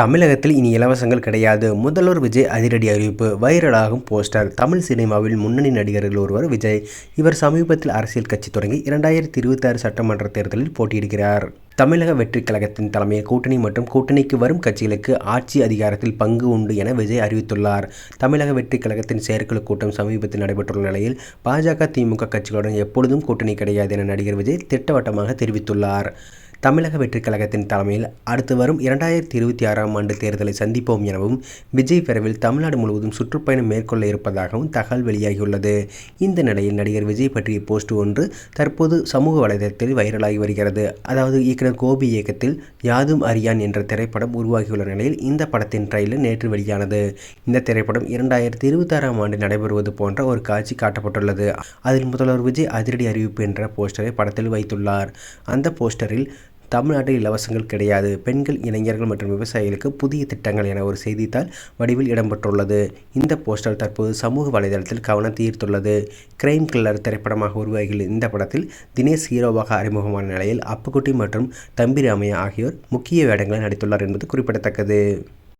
தமிழகத்தில் இனி இலவசங்கள் கிடையாது. முதல்வர் விஜய் அதிரடி அறிவிப்பு. வைரலாகும் போஸ்டர். தமிழ் சினிமாவில் முன்னணி நடிகர்கள் ஒருவர் விஜய். இவர் சமீபத்தில் அரசியல் கட்சி தொடங்கி இரண்டாயிரத்தி இருபத்தி ஆறு சட்டமன்ற தேர்தலில் போட்டியிடுகிறார். தமிழக வெற்றி கழகத்தின் தலைமையில் கூட்டணி மற்றும் கூட்டணிக்கு வரும் கட்சிகளுக்கு ஆட்சி அதிகாரத்தில் பங்கு உண்டு என விஜய் அறிவித்துள்ளார். தமிழக வெற்றி கழகத்தின் செயற்குழு கூட்டம் சமீபத்தில் நடைபெற்றுள்ள நிலையில் பாஜக திமுக கட்சிகளுடன் எப்பொழுதும் கூட்டணி கிடையாது என நடிகர் விஜய் திட்டவட்டமாக தெரிவித்துள்ளார். தமிழக வெற்றிக் கழகத்தின் தலைமையில் அடுத்து வரும் இரண்டாயிரத்தி இருபத்தி ஆறாம் ஆண்டு தேர்தலை சந்திப்போம் எனவும் விஜய் விரைவில் தமிழ்நாடு முழுவதும் சுற்றுப்பயணம் மேற்கொள்ள இருப்பதாகவும் தகவல் வெளியாகியுள்ளது. இந்த நிலையில் நடிகர் விஜய் பற்றிய போஸ்ட் ஒன்று தற்போது சமூக வலைதளத்தில் வைரலாகி வருகிறது. அதாவது இயக்குனர் கோபி இயக்கத்தில் யாதும் அரியான் என்ற திரைப்படம் உருவாகியுள்ள நிலையில் இந்த படத்தின் ட்ரெயிலர் நேற்று வெளியானது. இந்த திரைப்படம் இரண்டாயிரத்தி இருபத்தி ஆறாம் ஆண்டு நடைபெறுவது போன்ற ஒரு காட்சி காட்டப்பட்டுள்ளது. அதில் முதல்வர் விஜய் அதிரடி அறிவிப்பு என்ற போஸ்டரை படத்தில் வைத்துள்ளார். அந்த போஸ்டரில் தமிழ்நாட்டில் இலவசங்கள் கிடையாது. பெண்கள் இளைஞர்கள் மற்றும் விவசாயிகளுக்கு புதிய திட்டங்கள் என ஒரு செய்தித்தாள் வடிவில் இடம்பெற்றுள்ளது. இந்த போஸ்டர் தற்போது சமூக வலைதளத்தில் கவனத்தை ஈர்த்துள்ளது. கிரைம் கில்லர் திரைப்படமாக உருவாகியுள்ள இந்த படத்தில் தினேஷ் ஹீரோவாக அறிமுகமான நிலையில் அப்புக்குட்டி மற்றும் தம்பி ராமையா ஆகியோர் முக்கிய வேடங்களில் நடித்துள்ளார் என்பது குறிப்பிடத்தக்கது.